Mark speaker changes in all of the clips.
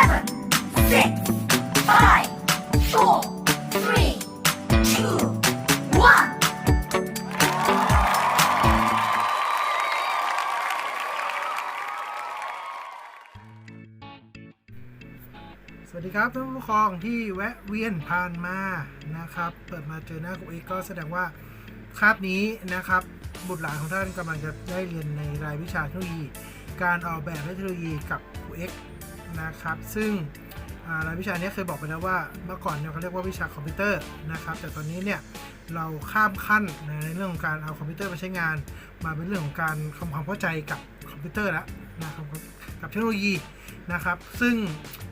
Speaker 1: seven, six, five, four, three, two, one.
Speaker 2: สวัสดีครับท่านผู้ปกครองที่แวะเวียนผ่านมานะครับ เปิดมาเจอหน้าครูเอกก็แสดงว่าคาบนี้นะครับ บุตรหลานของท่านกำลังจะได้เรียนในรายวิชาเทคโนโลยี การออกแบบเทคโนโลยีกับครูเอก นะครับ ซึ่งรายวิชานี้เคยบอกไปแล้วว่าเมื่อก่อนเนี่ยเขาเรียกว่าวิชาคอมพิวเตอร์นะครับ แต่ตอนนี้เนี่ยเราข้ามขั้นในเรื่องของการเอาคอมพิวเตอร์มาใช้งาน มาเป็นเรื่องของการทำความเข้าใจกับคอมพิวเตอร์แล้วนะครับกับเทคโนโลยีนะครับ ซึ่ง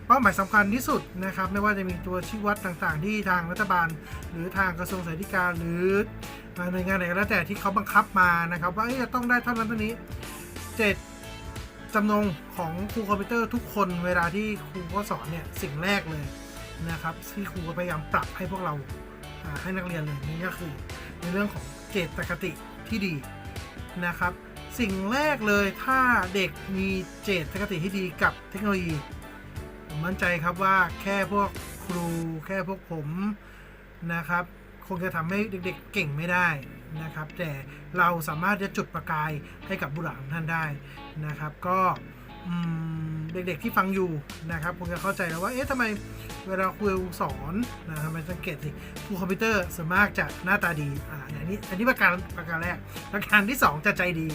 Speaker 2: เป้าหมายสำคัญที่สุดนะครับ ไม่ว่าจะมีตัวชี้วัดต่างๆ ที่ทางรัฐบาล หรือทางกระทรวงสาธารณสุขหรือหน่วยงานไหนก็แล้วแต่ที่เขาบังคับมานะครับ ว่าจะต้องได้เท่านั้นเท่านี้เจำนงของครูคอมพิวเตอร์ทุกคนเวลาที่ครูก็สอนเนี่ยสิ่งแรกเลยนะครับที่ครูพยายามปรับให้พวกเราอ่าให้นักเรียนเลยนี่ก็คือ ในเรื่องของเจตคติที่ดีนะครับ สิ่งแรกเลยถ้าเด็กมีเจตคติที่ดีกับเทคโนโลยีผมมั่นใจครับว่าแค่พวกครูแค่พวกผมนะครับ คงจะทำให้เด็กๆเก่งไม่ได้นะครับ แต่เราสามารถจะจุดประกายให้กับบุรหลาของท่านได้นะครับ ก็เด็กๆที่ฟังอยู่นะครับคงจะเข้าใจแล้วว่าเอ๊ะทำไมเวลาครูสอนนะทำไมสังเกตสิครูคอมพิวเตอร์ส่วนมากจะหน้าตาดีอ่าอย่างนี้อันนี้ประการประการแรกประการที่สองจะใจดี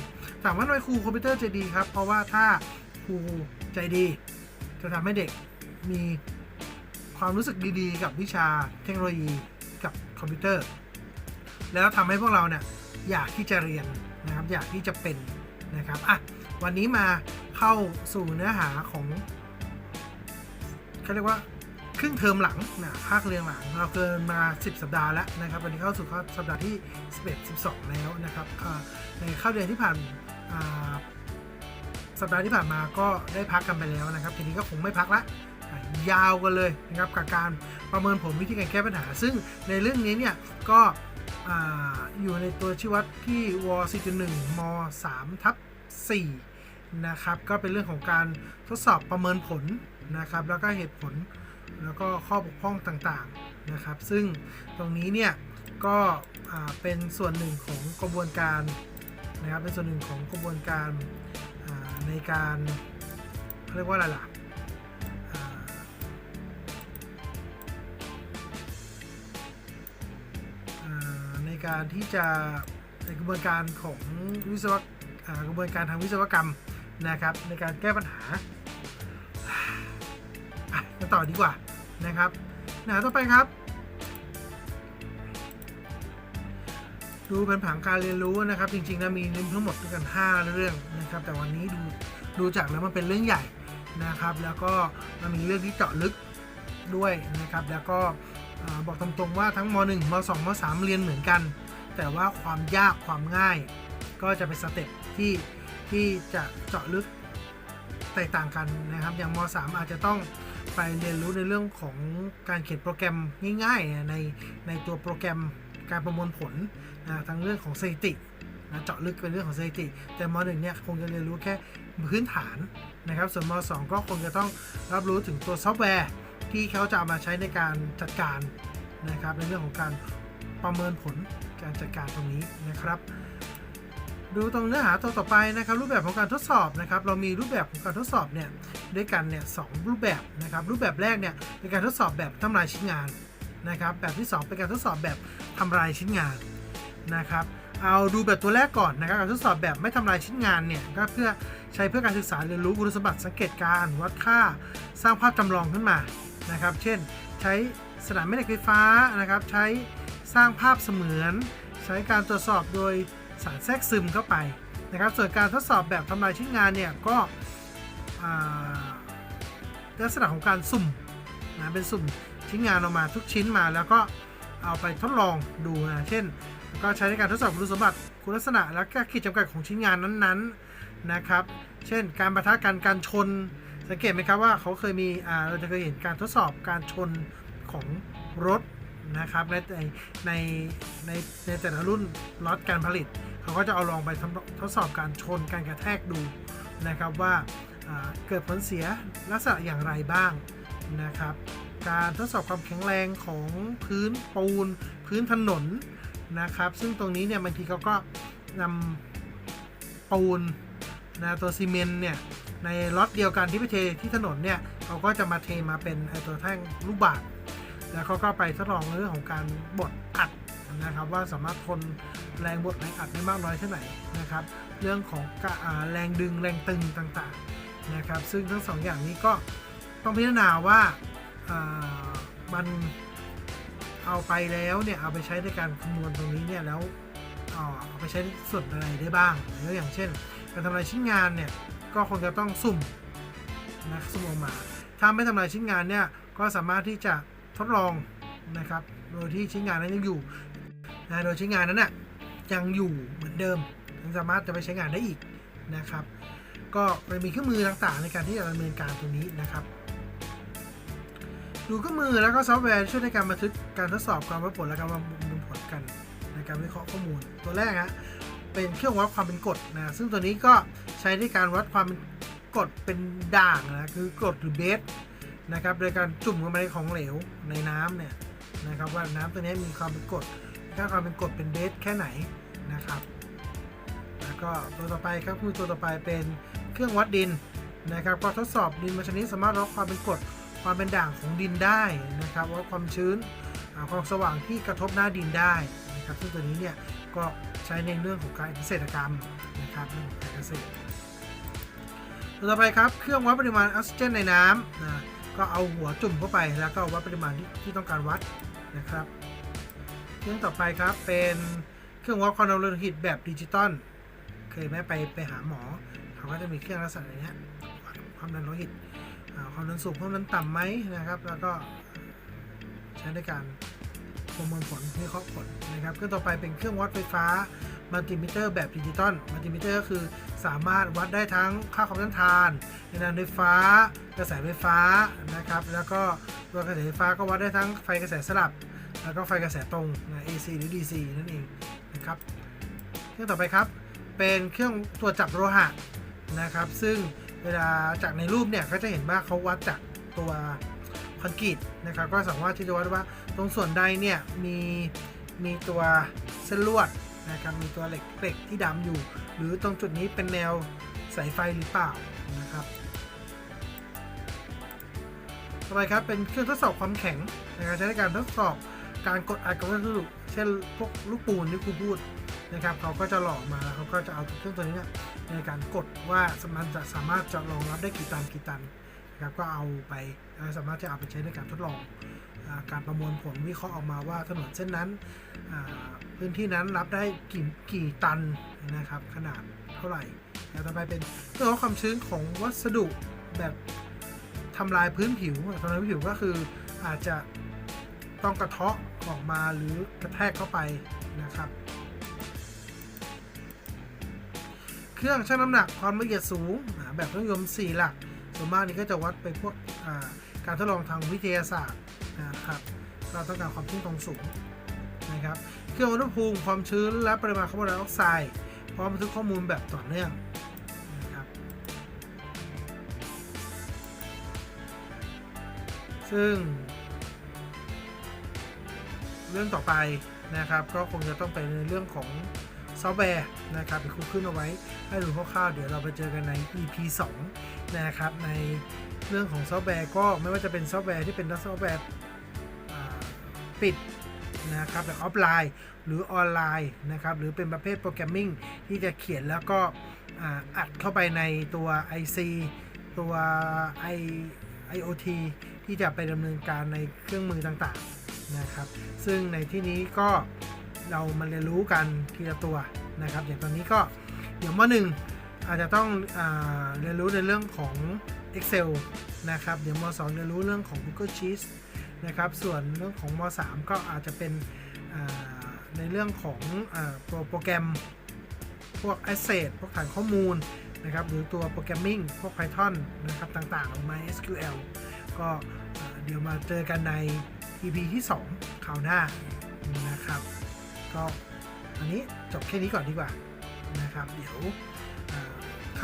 Speaker 2: ถามว่าทำไมครูคอมพิวเตอร์ใจดีครับ เพราะว่าถ้าครูใจดี จะทำให้เด็กมีความรู้สึกดีๆ กับวิชาเทคโนโลยี คอมพิวเตอร์ แล้วทำให้พวกเราเนี่ยอยากที่จะเรียนนะครับอยากที่จะเป็นนะครับอะวันนี้มาเข้าสู่เนื้อหาของเขาเรียกว่าครึ่งเทอมหลังนะภาคเรียนหลังเราเกินมา 10 สัปดาห์แล้วนะครับวันนี้เข้าสู่สัปดาห์ที่ 11 12 แล้วนะครับในข้าเดือนที่ผ่านสัปดาห์ที่ผ่านมาก็ได้พักกันไปแล้วนะครับ ทีนี้ก็คงไม่พักละ ยาวกันเลยนะครับกับการประเมินผลวิธีการแก้ปัญหา ซึ่งในเรื่องนี้เนี่ยก็อ่าอยู่ในตัวชี้วัดที่ว4.1ม3ทับ4นะครับก็เป็นเรื่องของการทดสอบประเมินผลนะครับแล้วก็เหตุผลแล้วก็ข้อบกพร่องต่างๆนะครับ ซึ่งตรงนี้เนี่ยก็เป็นส่วนหนึ่งของกระบวนการนะครับเป็นส่วนหนึ่งของกระบวนการในการเรียกว่าอะไรล่ะ การที่จะในกระบวนการของวิศวกกระบวนการทางวิศวกรรมนะครับในการแก้ปัญหาอะกันต่อดีกว่านะครับหนาต่อไปครับ ดูเป็นผังการเรียนรู้นะครับ จริงๆแล้วมีทั้งหมดด้วยกัน 5 เรื่องนะครับ แต่วันนี้ดูดูจากแล้วมันเป็นเรื่องใหญ่นะครับ แล้วก็มันมีเรื่องที่เจาะลึก ด้วยนะครับแล้วก็บอกตรงๆว่าทั้งม .1 ม .2 ม .3 เรียนเหมือนกัน แต่ว่าความยากความง่าย ก็จะเป็นสเต็ปที่ที่จะเจาะลึกแตกต่างกันนะครับอย่างม .3 อาจจะต้องไปเรียนรู้ในเรื่องของการเขียนโปรแกรมง่ายๆในในตัวโปรแกรมการประมวลผลนะทั้งเรื่องของสถิตินะเจาะลึกเป็นเรื่องของสถิติ แต่ม .1 เนี่ยคงจะเรียนรู้แค่พื้นฐานนะครับส่วนม .2 ก็คงจะต้องรับรู้ถึงตัวซอฟต์แวร์ ที่เขาจะามาใช้ในการจัดการนะครับในเรื่องของการประเมินผลการจัดการตรงนี้นะครับ ดูตรงเนื้อหาตัวต่อไปนะครับ รูปแบบของการทดสอบนะครับ เรามีรูปแบบของการทดสอบเนี่ยด้วยกันเนี่ยสองรูปแบบนะครับ รูปแบบแรกเนี่ยเป็นการทดสอบแบบทำลายชิ้นงานนะครับ แบบที่สองเป็นการทดสอบแบบทำลายชิ้นงานนะครับเอาดูแบบตัวแรกก่อนนะครับการทดสอบแบบไม่ทำลายชิ้นงานเนี่ยก็เพื่อใช้เพื่อการศึกษาเรียนรู้คุณสมบัติสังเกตการวัดค่า สร้างภาพจำลองขึ้นมา นะครับ เช่น ใช้สนามแม่เหล็กไฟฟ้านะครับ ใช้สร้างภาพเสมือน ใช้การตรวจสอบโดยสารแทรกซึมเข้าไปนะครับ ส่วนการทดสอบแบบทำลายชิ้นงานเนี่ยก็ลักษณะของการสุ่มนะเป็นสุ่มชิ้นงานออกมาทุกชิ้นมาแล้วก็เอาไปทดลองดูนะเช่น ก็ใช้ในการทดสอบคุณสมบัติคุณลักษณะและก็ขีดจำกัดของชิ้นงานนั้นๆนะครับ เช่น การประทะกันการชน สังเกตไหมครับว่าเขาเคยมีเราจะเคยเห็นการทดสอบการชนของรถนะครับในในในในในแต่ละรุ่นล็อตการผลิต เขาก็จะเอาลองไปทดสอบการชนการกระแทกดูนะครับว่าเกิดผลเสียลักษณะอย่างไรบ้างนะครับ การทดสอบความแข็งแรงของพื้นปูน พื้นถนนนะครับ ซึ่งตรงนี้เนี่ยบางทีเขาก็นำปูน นะตัวซีเมนต์เนี่ยในล็อตเดียวกันที่ไปเทที่ถนนเนี่ยเขาก็จะมาเทมาเป็นไอตัวแท่งลูกบาศก์แล้วเขาก็ไปทดลองเรื่องของการบดอัดนะครับว่าสามารถทนแรงบดแรงอัดได้มากน้อยแค่ไหนนะครับเรื่องของแรงดึงแรงตึงต่างๆนะครับซึ่งทั้งสองอย่างนี้ก็ต้องพิจารณาว่ามันเอาไปแล้วเนี่ยเอาไปใช้ในการคำนวณตรงนี้เนี่ยแล้วเอาไปใช้ส่วนอะไรได้บ้างหรืออย่างเช่น การทำลายชิ้นงานเนี่ยก็คงจะต้องสุ่มนะสุ่มออกมา ถ้าไม่ทำลายชิ้นงานเนี่ยก็สามารถที่จะทดลองนะครับโดยที่ชิ้นงานนั้นยังอยู่นะโดยชิ้นงานนั้นน่ะยังอยู่เหมือนเดิมยังสามารถจะไปใช้งานได้อีกนะครับ ก็มันมีเครื่องมือต่างๆในการที่จะดำเนินการตรงนี้นะครับดูเครื่องมือแล้วก็ซอฟต์แวร์ช่วยในการบันทึกการทดสอบการวัดผลและการประมวลผลกันในการวิเคราะห์ข้อมูลตัวแรกฮะ เป็นเครื่องวัดความเป็นกรดนะ ซึ่งตัวนี้ก็ใช้ในการวัดความเป็นกรดเป็นด่างนะ คือกรดหรือเบสนะครับ โดยการจุ่มลงไปในของเหลวในน้ำเนี่ยนะครับว่าน้ำตัวนี้มีความเป็นกรดค่าความเป็นกรดเป็นเบสแค่ไหนนะครับ แล้วก็ตัวต่อไปครับคือตัวต่อไปเป็นเครื่องวัดดินนะครับ ก็ทดสอบดินบางชนิดสามารถวัดความเป็นกรดความเป็นด่างของดินได้นะครับวัดความชื้นความสว่างที่กระทบหน้าดินได้นะครับซึ่งตัวนี้เนี่ยก็ ใช้ในเรื่องของการเกษตรกรรมนะครับเรื่องของการเกษตรตัวต่อไปครับเครื่องวัดปริมาณออกซิเจนในน้ำนะก็เอาหัวจุ่มเข้าไปแล้วก็วัดปริมาณที่ที่ต้องการวัดนะครับเครื่องต่อไปครับเป็นเครื่องวัดความดันโลหิตแบบดิจิตอลเคยไหมไปไปหาหมอเขาก็จะมีเครื่องลักษณะอย่างเนี้ยความดันโลหิตความดันสูงความดันต่ำไหมนะครับ แล้วก็ใช้ในการ ประมินผลวิเคราะห์ผลนะครับเครื่องต่อไปเป็นเครื่องวัดไฟฟ้ามัลติมิเตอร์แบบดิจิตอลมัลติมิเตอร์ก็คือสามารถวัดได้ทั้งค่าความต้านทานในนานไฟฟ้า กระแสไฟฟ้านะครับ แล้วก็ตัวกระแสไฟฟ้าก็วัดได้ทั้งไฟกระแสสลับ แล้วก็ไฟกระแสตรงนะ AC หรือ DC นั่นเองนะครับ เครื่องต่อไปครับ เป็นเครื่องตรวจจับโลหะนะครับ ซึ่งเวลาจากในรูปเนี่ยก็จะเห็นว่าเขาวัดจากตัว คอนกรีตนะครับก็สามารถที่จะวัดว่าตรงส่วนใดเนี่ยมีมีตัวเส้นลวดนะครับมีตัวเหล็กเหล็กที่ดำอยู่ หรือตรงจุดนี้เป็นแนวสายไฟหรือเปล่านะครับต่อไปครับเป็นเครื่องทดสอบความแข็งนะครับใช้ในการทดสอบการกดอัดกับวัสดุเช่นพวกลูกปูนที่ครูพูดนะครับเขาก็จะหล่อมาแล้วเขาก็จะเอาเครื่องตัวนี้นในการกดว่ามันจะสามารถจะรองรับได้กี่ตันกี่ตัน นะครับก็เอาไปสามารถจะเอาไปใช้ในการทดลองอการประมวลผลวิเคราะห์ออกมาว่าถนนเส้นนั้นพื้นที่นั้นรับได้กี่กี่ตันนะครับ ขนาดเท่าไหร่แล้วต่อไปเป็นเรื่องของความชื้นของวัสดุแบบทำลายพื้นผิวทำลายพื้นผิวก็คืออาจจะต้องกระเทาะออกมาหรือกระแทกเข้าไปนะครับ เครื่องชั่งน้ำหนักความละเอียดสูงแบบเครื่องยนต์4หลัก ส่วนมากนี่ก็จะวัดไปพวกการทดลองทางวิทยาศาสตร์นะครับเราต้องการความชุ่มตรงสูงนะครับเครื่องวัดอุณหภูมิความชื้นและปริมาณคาร์บอนไดออกไซด์พร้อมบันทึกข้อมูลแบบต่อเนื่องนะครับซึ่ง เรื่องต่อไปนะครับก็คงจะต้องไปในเรื่องของซอฟต์แวร์นะครับเดี๋ยวครูขึ้นเอาไว้ให้ดูคร่าวๆเดี๋ยวเราไปเจอกันใน EP 2 นะครับในเรื่องของซอฟต์แวร์ก็ไม่ว่าจะเป็นซอฟต์แวร์ที่เป็นซอฟต์แวร์ปิดนะครับแบบออฟไลน์หรือออนไลน์นะครับหรือเป็นประเภทโปรแกรมมิ่งที่จะเขียนแล้วก็อัดเข้าไปในตัว IC ตัว I IoT ที่จะไปดำเนินการในเครื่องมือต่างๆนะครับ ซึ่งในที่นี้ก็เรามาเรียนรู้กันทีละตัวนะครับ อย่างตอนนี้ก็เดี๋ยวมหนึ่ง อาจจะต้องอเรียนรู้ในเรื่องของ Excel นะครับ เดี๋ยวมสองเรียนรู้เรื่องของ Google Sheets นะครับ ส่วนเรื่องของมสามก็อาจจะเป็นในเรื่องของอโปรโปรแกรมพวก Asset พวกฐานข้อมูลนะครับหรือตัวโปรแกรมมิ่งพวก Python นะครับต่างๆ MySQL ก็เดี๋ยวมาเจอกันใน EP ที่ 2 คราวหน้านะครับ ก็อันนี้จบแค่นี้ก่อนดีกว่านะครับ เดี๋ยว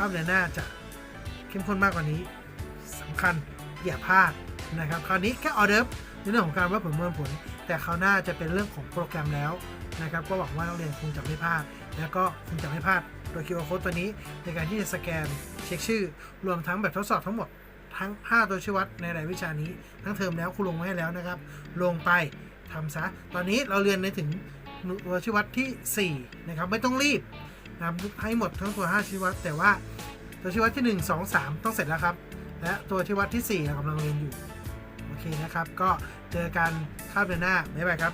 Speaker 2: ามเดือนหน้าจะเข้มข้นมากกว่านี้สำคัญอย่าพลาดนะครับคราวนี้แค่ออเดิร์ฟในเรื่องของการวัดผลเมินผล แต่คราวหน้าจะเป็นเรื่องของโปรแกรมแล้วนะครับก็หวังว่านักเรียนคงจะไม่พลาด แล้วก็คงจะไม่พลาดโดย QR code ตัวนี้ในการที่จะสแกนเช็คชื่อ รวมทั้งแบบทดสอบทั้งหมดทั้ง 5 ตัวชี้วัดในรายวิชานี้ ทั้งเทอมแล้วครูลงมาให้แล้วนะครับ ลงไปทำซะ ตอนนี้เราเรียนในถึงตัวชี้วัดที่ 4 นะครับ ไม่ต้องรีบ นะครับให้หมดทั้งตัว 5 ชี้วัด แต่ว่าตัวชี้วัดที่ 1 2 3 ต้องเสร็จแล้วครับ และตัวชี้วัดที่4เรากำลังเรียนอยู่ โอเคนะครับ ก็เจอกันคาบเดือนหน้าบ๊ายบายครับ